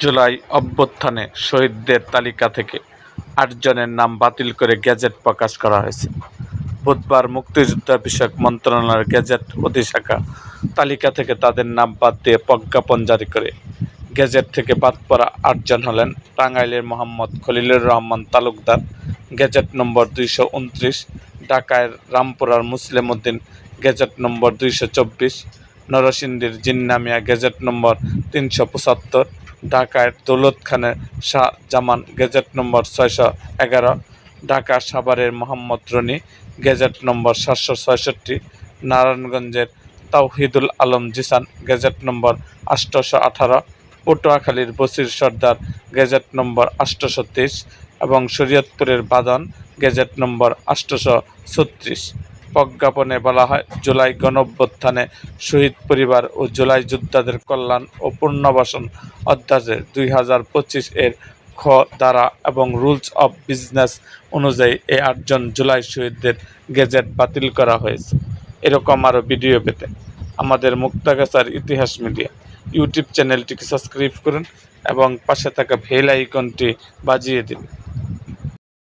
জুলাই অভ্যুত্থানে শহীদদের তালিকা থেকে আটজনের নাম বাতিল করে গ্যাজেট প্রকাশ করা হয়েছে। বুধবার মুক্তিযোদ্ধা বিষয়ক মন্ত্রণালয়ের গেজেট অধিশাখা তালিকা থেকে তাদের নাম বাদ দিয়ে প্রজ্ঞাপন জারি করে গেজেট থেকে বাদ পড়া আটজন হলেন টাঙ্গাইলের মোহাম্মদ খলিলুর রহমান তালুকদার গেজেট নম্বর দুইশো উনত্রিশ ঢাকায় রামপুরার মুসলিম উদ্দিন গেজেট নম্বর দুইশো চব্বিশ, নরসিংদীর জিন্নামিয়া গেজেট নম্বর তিনশো পঁচাত্তর ঢাকায় দৌলত খানের শাহ জামান গেজেট নম্বর ছয়শো এগারো ঢাকা সাভারের মোহাম্মদ রনি গেজেট নম্বর সাতশো ছয়ষট্টি, নারায়ণগঞ্জের তাওহিদুল আলম জিসান গেজেট নম্বর আটশোশো আঠারো, পটুয়াখালীর বসির সর্দার গেজেট নম্বর আটশোশো তেইশ এবং শরীয়তপুরের বাদন গেজেট নম্বর আটশোশো ছত্রিশ। প্রজ্ঞাপনে বলা হয়, জুলাই গণঅভ্যুত্থানে শহীদ পরিবার ও জুলাই যোদ্ধাদের কল্যাণ ও পুনর্বাসন অধ্যাদেশ দুই হাজার পঁচিশ এর খ দ্বারা এবং রুলস অফ বিজনেস অনুযায়ী এই আটজন জুলাই শহীদদের গেজেট বাতিল করা হয়েছে। এরকম আরও ভিডিও পেতে আমাদের মুক্তাগাছার ইতিহাস মিডিয়া ইউটিউব চ্যানেলটিকে সাবস্ক্রাইব করুন এবং পাশে থাকা বেল আইকনটি বাজিয়ে দিন।